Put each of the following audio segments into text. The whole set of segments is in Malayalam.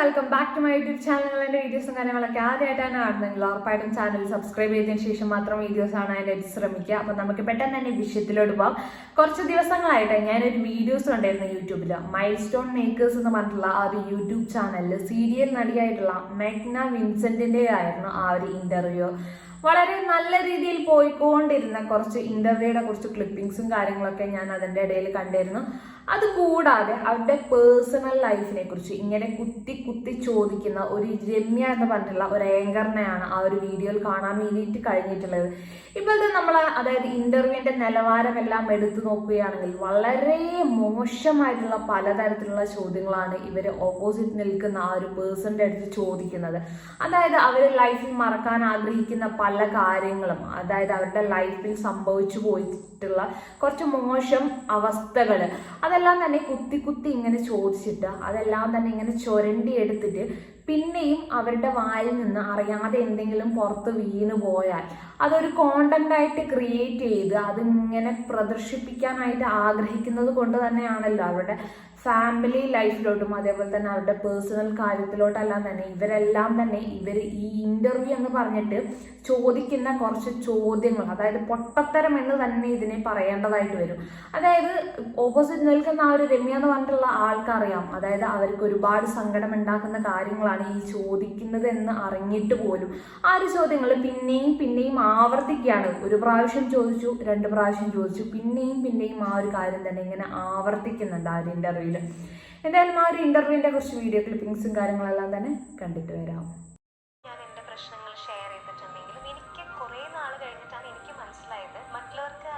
Welcome back to my YouTube channel എന്റെ വീഡിയോസും കാര്യങ്ങളൊക്കെ ആദ്യമായിട്ടാണ് കാണുന്നെങ്കിൽ ഉറപ്പായിട്ടും ചാനൽ സബ്സ്ക്രൈബ് ചെയ്തതിന് ശേഷം മാത്രം വീഡിയോസ് കാണാനായിട്ട് ശ്രമിക്കുക. അപ്പം നമുക്ക് പെട്ടെന്ന് തന്നെ വിഷയത്തിലോട്ട് പോകാം കുറച്ച് ദിവസങ്ങളായിട്ട് ഞാനൊരു വീഡിയോസ് ഉണ്ടായിരുന്നു യൂട്യൂബിൽ മൈൽ സ്റ്റോൺ മേക്കേഴ്സ് എന്ന് പറഞ്ഞിട്ടുള്ള ആ ഒരു യൂട്യൂബ് ചാനലിൽ സീരിയൽ നടിയായിട്ടുള്ള മെഗ്ന വിൻസെന്റിന്റെ ആയിരുന്നു ആ ഒരു ഇന്റർവ്യൂ വളരെ നല്ല രീതിയിൽ പോയിക്കൊണ്ടിരുന്ന കുറച്ച് ഇന്റർവ്യൂയുടെ കുറച്ച് ക്ലിപ്പിങ്സും കാര്യങ്ങളൊക്കെ ഞാൻ അതിന്റെ ഇടയിൽ കണ്ടിരുന്നു. അത് കൂടാതെ അവരുടെ പേഴ്സണൽ ലൈഫിനെ കുറിച്ച് ഇങ്ങനെ കുത്തി കുത്തി ചോദിക്കുന്ന ഒരു രമ്യ എന്ന് പറഞ്ഞിട്ടുള്ള ഒരു ഏങ്കറിനെയാണ് ആ ഒരു വീഡിയോയിൽ കാണാൻ വേണ്ടിയിട്ട് കഴിഞ്ഞിട്ടുള്ളത്. ഇപ്പോഴത്തെ നമ്മൾ അതായത് ഇന്റർവ്യൂവിന്റെ നിലവാരമെല്ലാം എടുത്തു നോക്കുകയാണെങ്കിൽ വളരെ മോശമായിട്ടുള്ള പലതരത്തിലുള്ള ചോദ്യങ്ങളാണ് ഇവർ ഓപ്പോസിറ്റ് നിൽക്കുന്ന ആ ഒരു പേഴ്സണിന്റെ അടുത്ത് ചോദിക്കുന്നത്. അതായത് അവർ ലൈഫിൽ മറക്കാൻ ആഗ്രഹിക്കുന്ന പല കാര്യങ്ങളും അതായത് അവരുടെ ലൈഫിൽ സംഭവിച്ചു പോയിട്ടുള്ള കുറച്ച് മോശം അവസ്ഥകൾ അതെല്ലാം തന്നെ കുത്തി കുത്തി ഇങ്ങനെ ചോദിച്ചിട്ട് അതെല്ലാം തന്നെ ഇങ്ങനെ ചുരണ്ടി എടുത്തിട്ട് പിന്നെയും അവരുടെ വായിൽ നിന്ന് അറിയാതെ എന്തെങ്കിലും പുറത്ത് വീണു പോയാൽ അതൊരു കോണ്ടന്റ് ആയിട്ട് ക്രിയേറ്റ് ചെയ്ത് അതിങ്ങനെ പ്രദർശിപ്പിക്കാനായിട്ട് ആഗ്രഹിക്കുന്നത് കൊണ്ട് തന്നെയാണല്ലോ അവരുടെ ഫാമിലി ലൈഫിലോട്ടും അതേപോലെ തന്നെ അവരുടെ പേഴ്സണൽ കാര്യത്തിലോട്ടെല്ലാം തന്നെ ഇവരെല്ലാം തന്നെ ഇവർ ഈ ഇന്റർവ്യൂ എന്ന് പറഞ്ഞിട്ട് ചോദിക്കുന്ന കുറച്ച് ചോദ്യങ്ങൾ അതായത് പൊട്ടത്തരം എന്ന് തന്നെ ഇതിനെ പറയേണ്ടതായിട്ട് വരും. അതായത് ഓപ്പോസിറ്റ് നിൽക്കുന്ന ആ ഒരു രമ്യ എന്ന് പറഞ്ഞിട്ടുള്ള ആൾക്കറിയാം. അതായത് അവർക്ക് ഒരുപാട് സങ്കടം ഉണ്ടാക്കുന്ന കാര്യങ്ങളാണ് ഈ ചോദിക്കുന്നത് എന്ന് അറിഞ്ഞിട്ട് പോലും ആ ഒരു ചോദ്യങ്ങൾ പിന്നെയും പിന്നെയും ആവർത്തിക്കുകയാണ്. ഒരു പ്രാവശ്യം ചോദിച്ചു രണ്ട് പ്രാവശ്യം ചോദിച്ചു പിന്നെയും പിന്നെയും ആ ഒരു കാര്യം തന്നെ ഇങ്ങനെ ആവർത്തിക്കുന്നുണ്ട് ആ ഒരു ഇന്റർവ്യൂവിൽ എന്തായാലും ആ ഒരു ഇന്റർവ്യൂവിന്റെ കുറച്ച് വീഡിയോ ക്ലിപ്പിംഗ്സും കാര്യങ്ങളെല്ലാം തന്നെ കണ്ടിട്ട് വരാം. ഞാൻ പ്രശ്നങ്ങൾ ഷെയർ ചെയ്തിട്ടുണ്ടെങ്കിലും എനിക്ക് കുറേ നാൾ എനിക്ക് മനസ്സിലായത്.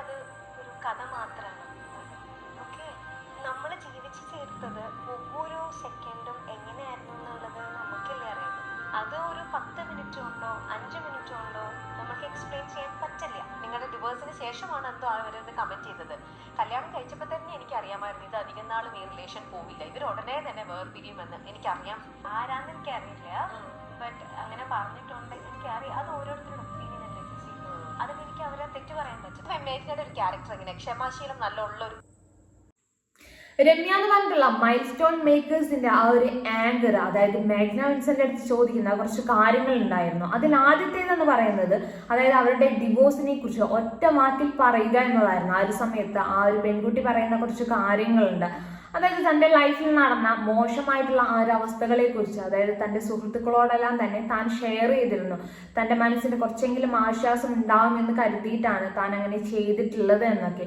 അത് ഒരു കഥ മാത്രമാണ് നമ്മൾ ഓരോ സെക്കൻഡും എങ്ങനെയായിരുന്നു എന്നുള്ളത് നമുക്കല്ലേ അറിയാം അത് ഒരു പത്ത് മിനിറ്റ് ഉണ്ടോ അഞ്ച് മിനിറ്റ് ഉണ്ടോ നമുക്ക് എക്സ്പ്ലെയിൻ ചെയ്യാൻ പറ്റില്ല. നിങ്ങളുടെ ശേഷമാണ് എന്തോ അവരത് കമന്റ് ചെയ്തത്. കല്യാണം കഴിച്ചപ്പോൾ തന്നെ എനിക്ക് അറിയാമായിരുന്നു ഇത് അധികം നാളും ഈ റിലേഷൻ പോവില്ല. ഇവർ ഉടനെ തന്നെ വേർപിരിയുമെന്ന് എനിക്കറിയാം. ആരാന്ന് എനിക്കറിയില്ല. ബട്ട് അങ്ങനെ പറഞ്ഞിട്ടുണ്ട്. എനിക്കറിയാം അത് ഓരോരുത്തരുടെ ഒപ്പീനിയൻ അല്ലേ? ചേച്ചി അതിന് എനിക്ക് അവരെ തെറ്റ് പറയാൻ പറ്റും ഒരു ക്യാരക്ടർ ഇങ്ങനെ ക്ഷമാശീലം നല്ല ഉള്ളൊരു രമ്യ എന്ന് പറഞ്ഞിട്ടുള്ള മൈൽ സ്റ്റോൺ മേക്കേഴ്സിന്റെ ആ ഒരു ആങ്കർ അതായത് മേഘ്ന വിൻസന്റെ അടുത്ത് ചോദിക്കുന്ന കുറച്ച് കാര്യങ്ങൾ ഉണ്ടായിരുന്നു. അതിൽ ആദ്യത്തേതെന്ന് പറയുന്നത് അതായത് അവരുടെ ഡിവോഴ്സിനെ കുറിച്ച് ഒറ്റ വാക്കിൽ പറയുക എന്നതായിരുന്നു. ആ ഒരു സമയത്ത് ആ ഒരു പെൺകുട്ടി പറയുന്ന കുറച്ച് കാര്യങ്ങളുണ്ട്. അതായത് തന്റെ ലൈഫിൽ നടന്ന മോശമായിട്ടുള്ള ആ ഒരു അവസ്ഥകളെ കുറിച്ച് അതായത് തന്റെ സുഹൃത്തുക്കളോടെല്ലാം തന്നെ താൻ ഷെയർ ചെയ്തിരുന്നു. തന്റെ മനസ്സിന് കുറച്ചെങ്കിലും ആശ്വാസം ഉണ്ടാവും എന്ന് കരുതിയിട്ടാണ് താൻ അങ്ങനെ ചെയ്തിട്ടുള്ളത് എന്നൊക്കെ.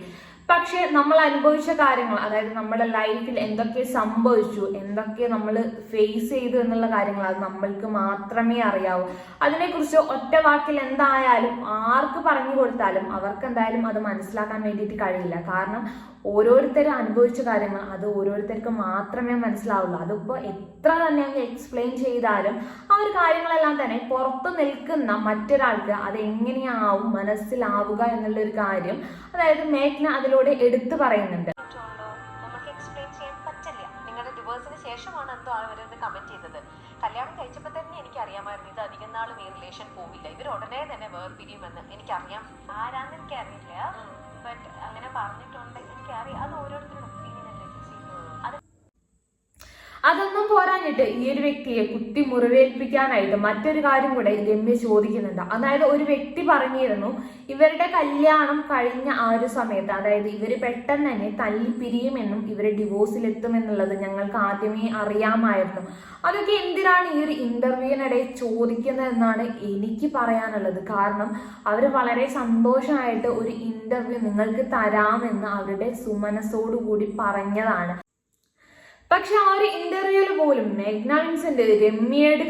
പക്ഷെ നമ്മൾ അനുഭവിച്ച കാര്യങ്ങൾ അതായത് നമ്മുടെ ലൈഫിൽ എന്തൊക്കെ സംഭവിച്ചു എന്തൊക്കെ നമ്മൾ ഫേസ് ചെയ്തു എന്നുള്ള കാര്യങ്ങൾ അത് നമ്മൾക്ക് മാത്രമേ അറിയാവൂ. അതിനെക്കുറിച്ച് ഒറ്റ വാക്കിൽ എന്തായാലും ആർക്ക് പറഞ്ഞു കൊടുത്താലും അവർക്ക് എന്തായാലും അത് മനസ്സിലാക്കാൻ വേണ്ടിയിട്ട് കഴിയില്ല. കാരണം ഓരോരുത്തരും അനുഭവിച്ച കാര്യങ്ങൾ അത് ഓരോരുത്തർക്ക് മാത്രമേ മനസ്സിലാവുള്ളൂ. അതിപ്പോൾ എത്ര തന്നെ അങ്ങ് എക്സ്പ്ലെയിൻ ചെയ്താലും ആ ഒരു കാര്യങ്ങളെല്ലാം തന്നെ പുറത്തു നിൽക്കുന്ന മറ്റൊരാൾക്ക് അത് എങ്ങനെയാവും മനസ്സിലാവുക എന്നുള്ളൊരു കാര്യം അതായത് മേഘ്ന അതിലൂടെ എടുത്തു പറയുന്നുണ്ട്. ഡിവോഴ്സിന് ശേഷമാണ് എന്തോ അവരത് കമന്റ് ചെയ്തത്. കല്യാണം കഴിച്ചപ്പോൾ തന്നെ എനിക്ക് അറിയാമായിരുന്നു ഇത് അധികം നാളും ഈ റിലേഷൻ പോവില്ല. ഇവർ ഉടനെ തന്നെ വേർപിരിയുമെന്ന് എനിക്കറിയാം. ആരാന്ന് എനിക്കറിയില്ല. ബട്ട് അങ്ങനെ പറഞ്ഞിട്ടുണ്ട്. എനിക്കറിയാം. അത് ഓരോരുത്തരുടെ ഒപ്പീനിയൻ അല്ലേ ചേച്ചി? അത് പോരാഞ്ഞിട്ട് ഈ ഒരു വ്യക്തിയെ കുത്തി മുറിവേൽപ്പിക്കാനായിട്ട് മറ്റൊരു കാര്യം കൂടെ രമ്യ ചോദിക്കുന്നുണ്ട്. അതായത് ഒരു വ്യക്തി പറഞ്ഞിരുന്നു ഇവരുടെ കല്യാണം കഴിഞ്ഞ ആ ഒരു സമയത്ത് അതായത് ഇവർ പെട്ടെന്ന് തന്നെ തല്ലി പിരിയുമെന്നും ഇവർ ഡിവോഴ്സിലെത്തുമെന്നുള്ളത് ഞങ്ങൾക്ക് ആദ്യമേ അറിയാമായിരുന്നു. അതൊക്കെ എന്തിനാണ് ഈ ഒരു ഇന്റർവ്യൂവിനിടെ ചോദിക്കുന്നതെന്നാണ് എനിക്ക് പറയാനുള്ളത്. കാരണം അവർ വളരെ സന്തോഷമായിട്ട് ഒരു ഇന്റർവ്യൂ നിങ്ങൾക്ക് തരാമെന്ന് അവരുടെ സുമനസോടുകൂടി പറഞ്ഞതാണ്. പക്ഷെ ആ ഒരു ഇന്റർവ്യൂവിൽ പോലും മേഘ്ന വിൻസെന്റ്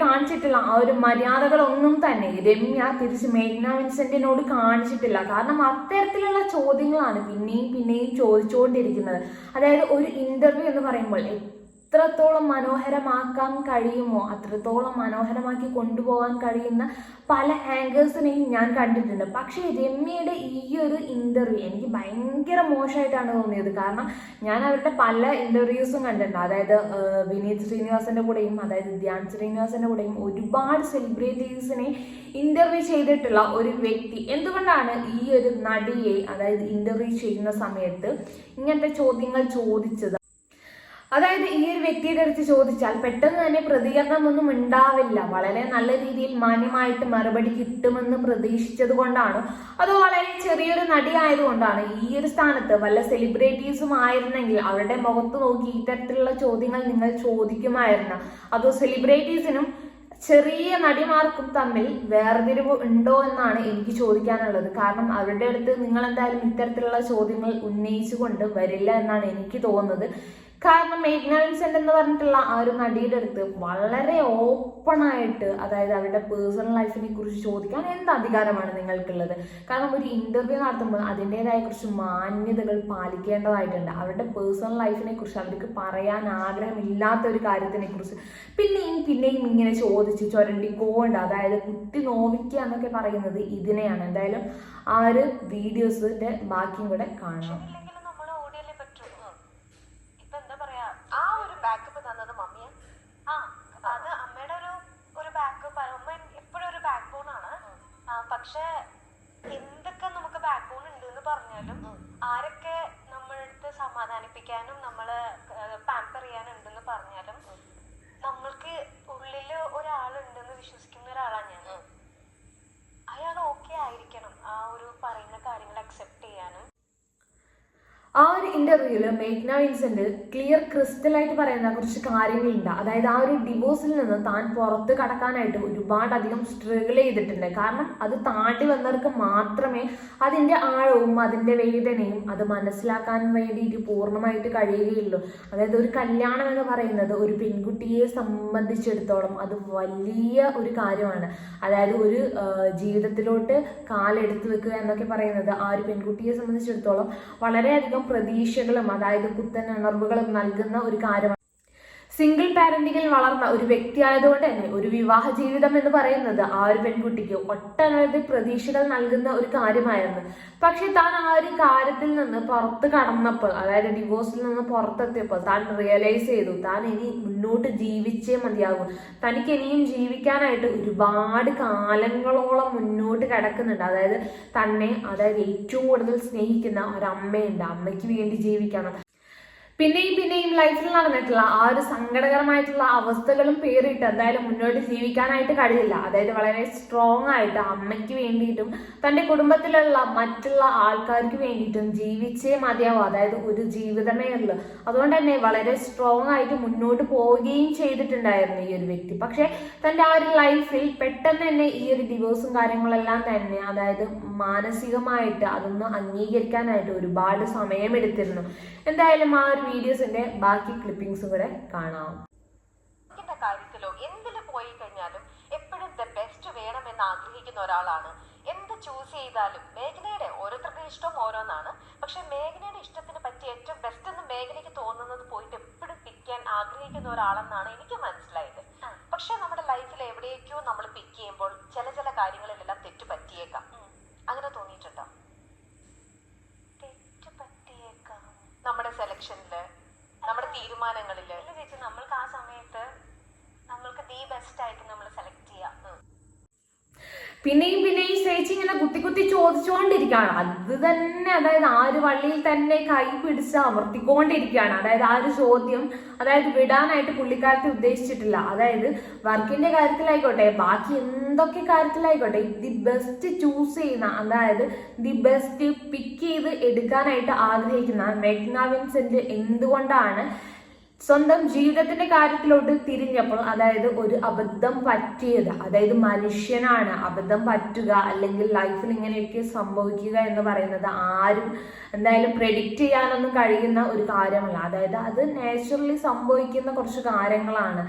കാണിച്ചിട്ടുള്ള ആ ഒരു മര്യാദകളൊന്നും തന്നെ രമ്യ തിരിച്ച് മേഘ്ന വിൻസെന്റിനോട് കാണിച്ചിട്ടില്ല. കാരണം അത്തരത്തിലുള്ള ചോദ്യങ്ങളാണ് പിന്നെയും പിന്നെയും ചോദിച്ചുകൊണ്ടിരിക്കുന്നത്. അതായത് ഒരു ഇന്റർവ്യൂ എന്ന് പറയുമ്പോൾ എത്രത്തോളം മനോഹരമാക്കാൻ കഴിയുമോ അത്രത്തോളം മനോഹരമാക്കി കൊണ്ടുപോകാൻ കഴിയുന്ന പല ആങ്കേഴ്സിനെയും ഞാൻ കണ്ടിട്ടുണ്ട്. പക്ഷേ രമ്യയുടെ ഈ ഒരു ഇന്റർവ്യൂ എനിക്ക് ഭയങ്കര മോശമായിട്ടാണ് തോന്നിയത്. കാരണം ഞാൻ അവരുടെ പല ഇന്റർവ്യൂസും കണ്ടിട്ടുണ്ട്. അതായത് വിനീത് ശ്രീനിവാസന്റെ കൂടെയും അതായത് ധ്യാൻ ശ്രീനിവാസന്റെ കൂടെയും ഒരുപാട് സെലിബ്രിറ്റീസിനെ ഇന്റർവ്യൂ ചെയ്തിട്ടുള്ള ഒരു വ്യക്തി. എന്തുകൊണ്ടാണ് ഈ ഒരു നടിയെ അതായത് ഇന്റർവ്യൂ ചെയ്യുന്ന സമയത്ത് ഇങ്ങനത്തെ ചോദ്യങ്ങൾ ചോദിച്ചത്? അതായത് ഈ ഒരു വ്യക്തിയുടെ അടുത്ത് ചോദിച്ചാൽ പെട്ടെന്ന് തന്നെ പ്രതികരണമൊന്നും ഉണ്ടാവില്ല. വളരെ നല്ല രീതിയിൽ മാന്യമായിട്ട് മറുപടി കിട്ടുമെന്ന് പ്രതീക്ഷിച്ചത് കൊണ്ടാണ്? അത് വളരെ ചെറിയൊരു നടി ആയതുകൊണ്ടാണ്? ഈ ഒരു സ്ഥാനത്ത് വല്ല സെലിബ്രിറ്റീസും ആയിരുന്നെങ്കിൽ അവരുടെ മുഖത്ത് നോക്കി ഇത്തരത്തിലുള്ള ചോദ്യങ്ങൾ നിങ്ങൾ ചോദിക്കുമായിരുന്നു? അതോ സെലിബ്രിറ്റീസിനും ചെറിയ നടിമാർക്കും തമ്മിൽ വേർതിരിവ് ഉണ്ടോ എന്നാണ് എനിക്ക് ചോദിക്കാനുള്ളത്. കാരണം അവരുടെ അടുത്ത് നിങ്ങൾ എന്തായാലും ഇത്തരത്തിലുള്ള ചോദ്യങ്ങൾ ഉന്നയിച്ചുകൊണ്ട് വരില്ല എന്നാണ് എനിക്ക് തോന്നുന്നത്. കാരണം മേഘ്ന വിൻസെന്റ് എന്ന് പറഞ്ഞിട്ടുള്ള ആ ഒരു നടിയുടെ അടുത്ത് വളരെ ഓപ്പൺ ആയിട്ട് അതായത് അവരുടെ പേഴ്സണൽ ലൈഫിനെ കുറിച്ച് ചോദിക്കാൻ എന്ത് അധികാരമാണ് നിങ്ങൾക്കുള്ളത്? കാരണം ഒരു ഇന്റർവ്യൂ നടത്തുമ്പോൾ അതിന്റെതായ കുറച്ച് മാന്യതകൾ പാലിക്കേണ്ടതായിട്ടുണ്ട്. അവരുടെ പേഴ്സണൽ ലൈഫിനെ കുറിച്ച് അവർക്ക് പറയാൻ ആഗ്രഹമില്ലാത്ത ഒരു കാര്യത്തിനെ കുറിച്ച്. പിന്നെയും പിന്നെയും ഇങ്ങനെ ചോദിച്ച് ചുരണ്ടിക്കോണ്ട് അതായത് കുത്തി നോവിക്കുക എന്നൊക്കെ പറയുന്നത് ഇതിനെയാണ്. എന്തായാലും ആ ഒരു വീഡിയോസിന്റെ ബാക്കിയും കൂടെ കാണാം ഇല്ലെങ്കിലും നമ്മൾ ഓടിയല്ലേ പറ്റൂ ഇപ്പൊ എന്താ പറയാ ആ ഒരു ബാക്കപ്പ് തന്നത് മമ്മിയാ ആ അത് അമ്മയുടെ ഒരു ഒരു ബാക്കപ്പ് അമ്മ എപ്പോഴും ഒരു ബാക്ക് ബോൺ ആണ് ആ, പക്ഷെ എന്തൊക്കെ നമുക്ക് ബാക്ക് ബോൺ ഉണ്ട് എന്ന് പറഞ്ഞാലും ആരൊക്കെ നമ്മളടുത്ത് സമാധാനിപ്പിക്കാനും നമ്മൾ പാമ്പർ ചെയ്യാനുണ്ടെന്ന് പറഞ്ഞാലും നമ്മൾക്ക് ഉള്ളിൽ ഒരാളുണ്ടെന്ന് വിശ്വസിക്കുന്ന ഒരാളാണ് ഞാൻ. അയാൾ ഓക്കെ ആയിരിക്കണം. ആ ഒരു പറയുന്ന കാര്യങ്ങൾ അക്സെപ്റ്റ് ചെയ്യാനും ആ ഒരു ഇന്റർവ്യൂൽ മേഘ്ന വിൻസെന്റ് ക്ലിയർ ക്രിസ്റ്റലായിട്ട് പറയുന്ന കുറച്ച് കാര്യങ്ങളുണ്ട്. അതായത് ആ ഒരു ഡിവോഴ്സിൽ നിന്ന് താൻ പുറത്ത് കടക്കാനായിട്ട് ഒരുപാടധികം സ്ട്രഗിൾ ചെയ്തിട്ടുണ്ട്. കാരണം അത് താണ്ടി വന്നവർക്ക് മാത്രമേ അതിന്റെ ആഴവും അതിന്റെ വേദനയും അത് മനസ്സിലാക്കാൻ വേണ്ടിയിട്ട് പൂർണമായിട്ട് കഴിയുകയുള്ളൂ. അതായത് ഒരു കല്യാണം എന്ന് പറയുന്നത് ഒരു പെൺകുട്ടിയെ സംബന്ധിച്ചിടത്തോളം അത് വലിയ ഒരു കാര്യമാണ്. അതായത് ഒരു ജീവിതത്തിലോട്ട് കാലെടുത്ത് വെക്കുക എന്നൊക്കെ പറയുന്നത് ആ ഒരു പെൺകുട്ടിയെ സംബന്ധിച്ചിടത്തോളം വളരെയധികം പ്രതീക്ഷകളും അതായത് പുത്തൻ ഉണർവുകളും നൽകുന്ന ഒരു കാര്യമാണ്. സിംഗിൾ പാരന്റിങ്ങിൽ വളർന്ന ഒരു വ്യക്തി ആയതുകൊണ്ട് തന്നെ ഒരു വിവാഹ ജീവിതം എന്ന് പറയുന്നത് ആ ഒരു പെൺകുട്ടിക്ക് ഒട്ടനവധി പ്രതീക്ഷകൾ നൽകുന്ന ഒരു കാര്യമായിരുന്നു. പക്ഷെ താൻ ആ ഒരു കാര്യത്തിൽ നിന്ന് പുറത്ത് കടന്നപ്പോൾ അതായത് ഡിവോഴ്സിൽ നിന്ന് പുറത്തെത്തിയപ്പോൾ താൻ റിയലൈസ് ചെയ്തു താൻ ഇനി മുന്നോട്ട് ജീവിച്ചേ മതിയാകും. തനിക്ക് ഇനിയും ജീവിക്കാനായിട്ട് ഒരുപാട് കാലങ്ങളോളം മുന്നോട്ട് കിടക്കുന്നുണ്ട്. അതായത് തന്നെ അതായത് ഏറ്റവും കൂടുതൽ സ്നേഹിക്കുന്ന ഒരമ്മയുണ്ട്. അമ്മയ്ക്ക് വേണ്ടി ജീവിക്കണം. പിന്നെയും പിന്നെയും ലൈഫിൽ നടന്നിട്ടുള്ള ആ ഒരു സങ്കടകരമായിട്ടുള്ള അവസ്ഥകളും പേറിയിട്ട് എന്തായാലും മുന്നോട്ട് ജീവിക്കാനായിട്ട് കഴിയില്ല. അതായത് വളരെ സ്ട്രോങ് ആയിട്ട് അമ്മയ്ക്ക് വേണ്ടിയിട്ടും തന്റെ കുടുംബത്തിലുള്ള മറ്റുള്ള ആൾക്കാർക്ക് വേണ്ടിയിട്ടും ജീവിച്ചേ മതിയാവും. അതായത് ഒരു ജീവിതമേ ഉള്ളൂ. അതുകൊണ്ട് തന്നെ വളരെ സ്ട്രോങ് ആയിട്ട് മുന്നോട്ട് പോവുകയും ചെയ്തിട്ടുണ്ടായിരുന്നു ഈ ഒരു വ്യക്തി. പക്ഷെ തന്റെ ആ ഒരു ലൈഫിൽ പെട്ടെന്ന് തന്നെ ഈ ഒരു ഡിവോഴ്സും കാര്യങ്ങളെല്ലാം തന്നെ അതായത് മാനസികമായിട്ട് അതൊന്ന് അംഗീകരിക്കാനായിട്ട് ഒരുപാട് സമയമെടുത്തിരുന്നു. എന്തായാലും ആ ഒരു വീഡിയോസിന്റെ ബാക്കി ക്ലിപ്പിംഗ്സും കൂടെ കാണാം. കാര്യത്തിലോ? എന്തിൽ പോയി കഴിഞ്ഞാലും എപ്പോഴും ദ ബെസ്റ്റ് വേണമെന്ന് ആഗ്രഹിക്കുന്ന ഒരാളാണ്. എന്ത് ചൂസ് ചെയ്താലും മേഘനയുടെ ഓരോരുത്തരുടെ ഇഷ്ടം ഓരോന്നാണ്. പക്ഷെ മേഘനയുടെ ഇഷ്ടത്തിന് പറ്റിയ ഏറ്റവും ബെസ്റ്റ് എന്ന് മേഘനയ്ക്ക് തോന്നുന്നത് പോയിട്ട് എപ്പോഴും പിക്കാൻ ആഗ്രഹിക്കുന്ന ഒരാളെന്നാണ് എനിക്ക് മനസ്സിലായത്. പക്ഷെ നമ്മുടെ ലൈഫിൽ എവിടേക്കോ നമ്മൾ പിക്ക് ചെയ്യുമ്പോൾ ചില ചില കാര്യങ്ങളിലെല്ലാം തെറ്റ് പറ്റിയേക്കാം അങ്ങനെ തോന്നിയിട്ടുണ്ടോ തെറ്റ് പറ്റിയേക്കാം നമ്മുടെ സെലക്ഷനിൽ നമ്മുടെ തീരുമാനങ്ങളിൽ ഇല്ല ചേച്ചി നമ്മൾക്ക് ആ സമയത്ത് നമ്മൾക്ക് ദി ബെസ്റ്റ് ആയിട്ട് നമ്മൾ സെലക്ട് ചെയ്യാം. പിന്നെയും പിന്നെയും ചേച്ചി ഇങ്ങനെ കുത്തി കുത്തി ചോദിച്ചുകൊണ്ടിരിക്കുകയാണ് അത് തന്നെ അതായത് ആ ഒരു വള്ളിയിൽ തന്നെ കൈ പിടിച്ച് അമർത്തിക്കൊണ്ടിരിക്കുകയാണ്. അതായത് ആ ഒരു ചോദ്യം അതായത് വിടാനായിട്ട് പുള്ളിക്കാരത്തെ ഉദ്ദേശിച്ചിട്ടില്ല. അതായത് വർക്കിന്റെ കാര്യത്തിലായിക്കോട്ടെ ബാക്കി എന്തൊക്കെ കാര്യത്തിലായിക്കോട്ടെ ദി ബെസ്റ്റ് ചൂസ് ചെയ്യുന്ന അതായത് ദി ബെസ്റ്റ് പിക്ക് ചെയ്ത് എടുക്കാനായിട്ട് ആഗ്രഹിക്കുന്ന മെഗ്നാവിൻസെന്റ് എന്തുകൊണ്ടാണ് സ്വന്തം ജീവിതത്തിന്റെ കാര്യത്തിലോട്ട് തിരിഞ്ഞപ്പോൾ അതായത് ഒരു അബദ്ധം പറ്റിയത് അതായത് മനുഷ്യനാണ് അബദ്ധം പറ്റുക അല്ലെങ്കിൽ ലൈഫിൽ ഇങ്ങനെയൊക്കെ സംഭവിക്കുക എന്ന് പറയുന്നത് ആരും എന്തായാലും പ്രെഡിക്റ്റ് ചെയ്യാനൊന്നും കഴിയുന്ന ഒരു കാര്യമല്ല. അതായത് അത് നാച്ചുറലി സംഭവിക്കുന്ന കുറച്ച് കാര്യങ്ങളാണ്.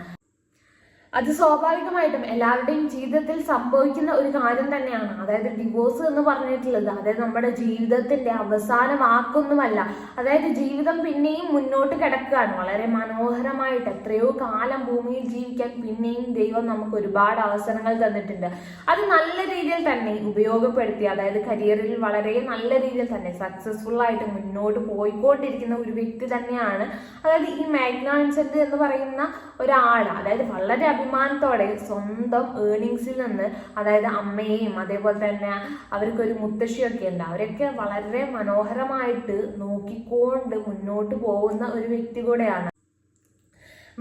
അത് സ്വാഭാവികമായിട്ടും എല്ലാവരുടെയും ജീവിതത്തിൽ സംഭവിക്കുന്ന ഒരു കാര്യം തന്നെയാണ്. അതായത് ഡിവോഴ്സ് എന്ന് പറഞ്ഞിട്ടുള്ളത് അതായത് നമ്മുടെ ജീവിതത്തിന്റെ അവസാന വാക്കൊന്നുമല്ല അതായത് ജീവിതം പിന്നെയും മുന്നോട്ട് കിടക്കുകയാണ്. വളരെ മനോഹരമായിട്ട് എത്രയോ കാലം ഭൂമിയിൽ ജീവിക്കാൻ പിന്നെയും ദൈവം നമുക്ക് ഒരുപാട് അവസരങ്ങൾ തന്നിട്ടുണ്ട്. അത് നല്ല രീതിയിൽ തന്നെ ഉപയോഗപ്പെടുത്തി അതായത് കരിയറിൽ വളരെ നല്ല രീതിയിൽ തന്നെ സക്സസ്ഫുൾ ആയിട്ട് മുന്നോട്ട് പോയിക്കൊണ്ടിരിക്കുന്ന ഒരു വ്യക്തി തന്നെയാണ്. അതായത് ഈ മാഗ്നാൻസെന്റ് എന്ന് പറയുന്ന ഒരാൾ അതായത് വളരെ അഭിമാനത്തോടെ സ്വന്തം ഏർണിങ്സിൽ നിന്ന് അതായത് അമ്മയെയും അതേപോലെ തന്നെ അവർക്കൊരു മുത്തശ്ശിയൊക്കെ ഉണ്ട്. അവരൊക്കെ വളരെ മനോഹരമായിട്ട് നോക്കിക്കൊണ്ട് മുന്നോട്ട് പോകുന്ന ഒരു വ്യക്തി കൂടെയാണ്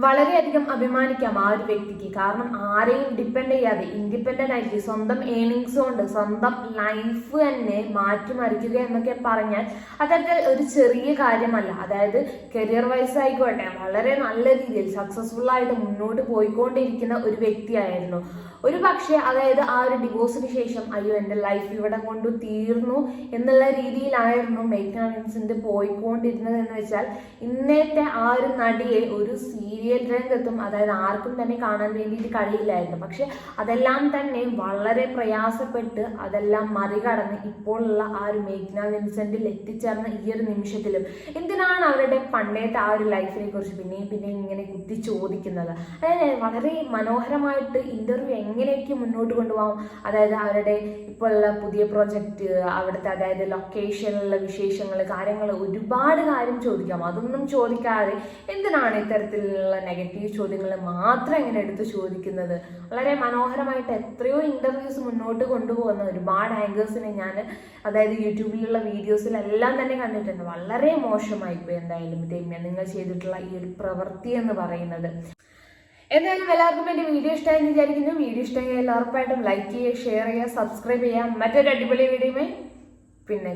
വളരെയധികം അഭിമാനിക്കാം ആ ഒരു വ്യക്തിക്ക്. കാരണം ആരെയും ഡിപ്പെൻഡ് ചെയ്യാതെ ഇൻഡിപെൻഡന്റ് ആയിട്ട് സ്വന്തം ഏണിങ്സ് കൊണ്ട് സ്വന്തം ലൈഫ് തന്നെ മാറ്റിമറിക്കുക എന്നൊക്കെ പറഞ്ഞാൽ അതൊക്കെ ഒരു ചെറിയ കാര്യമല്ല. അതായത് കരിയർ വൈസ് ആയിക്കോട്ടെ വളരെ നല്ല രീതിയിൽ സക്സസ്ഫുൾ ആയിട്ട് മുന്നോട്ട് പോയിക്കൊണ്ടിരിക്കുന്ന ഒരു വ്യക്തിയായിരുന്നു. ഒരു പക്ഷേ അതായത് ആ ഒരു ഡിവോഴ്സിന് ശേഷം അയ്യോ എന്റെ ലൈഫ് ഇവിടെ കൊണ്ട് തീർന്നു എന്നുള്ള രീതിയിലായിരുന്നു മേഘ്ന പോയിക്കൊണ്ടിരുന്നത് എന്ന് വെച്ചാൽ ഇന്നത്തെ ആ ഒരു നടിയെ ഒരു സീരിയൽ രംഗത്തും അതായത് ആർക്കും തന്നെ കാണാൻ വേണ്ടിയിട്ട് കഴിയില്ലായിരുന്നു. പക്ഷെ അതെല്ലാം തന്നെ വളരെ പ്രയാസപ്പെട്ട് അതെല്ലാം മറികടന്ന് ഇപ്പോഴുള്ള ആ ഒരു മേഘ്ന വിൻസെന്റിൽ എത്തിച്ചേർന്ന ഈ ഒരു നിമിഷത്തിലും എന്തിനാണ് അവരുടെ പണ്ടത്തെ ആ ഒരു ലൈഫിനെ കുറിച്ച് പിന്നെയും പിന്നെയും ഇങ്ങനെ കുത്തി ചോദിക്കുന്നത്? അതായത് വളരെ മനോഹരമായിട്ട് ഇന്റർവ്യൂ എങ്ങനെയൊക്കെ മുന്നോട്ട് കൊണ്ടുപോകാം? അതായത് അവരുടെ ഇപ്പോഴുള്ള പുതിയ പ്രോജക്റ്റ് അവിടുത്തെ അതായത് ലൊക്കേഷനിലുള്ള വിശേഷങ്ങൾ കാര്യങ്ങൾ ഒരുപാട് കാര്യം ചോദിക്കാം. അതൊന്നും ചോദിക്കാതെ എന്തിനാണ് ഇത്തരത്തിലുള്ള നെഗറ്റീവ് ചോദ്യങ്ങൾ മാത്രം ഇങ്ങനെ എടുത്ത് ചോദിക്കുന്നത്? വളരെ മനോഹരമായിട്ട് എത്രയോ ഇന്റർവ്യൂസ് മുന്നോട്ട് കൊണ്ടുപോകുന്ന ഒരുപാട് ആങ്കേഴ്സിനെ ഞാൻ അതായത് യൂട്യൂബിലുള്ള വീഡിയോസിലെല്ലാം തന്നെ കണ്ടിട്ടുണ്ട്. വളരെ മോശമായി പോയി എന്തായാലും രമ്യ നിങ്ങൾ ചെയ്തിട്ടുള്ള ഈ ഒരു പ്രവൃത്തി എന്ന് പറയുന്നത്. എന്തായാലും എല്ലാവർക്കും എന്റെ വീഡിയോ ഇഷ്ടമായെന്ന് വിചാരിക്കുന്നു. വീഡിയോ ഇഷ്ടമായി എല്ലാവർക്കായിട്ടും ലൈക്ക് ചെയ്യുക ഷെയർ ചെയ്യുക സബ്സ്ക്രൈബ് ചെയ്യുക. മറ്റൊരു അടിപൊളി വീഡിയോയുമായി പിന്നെ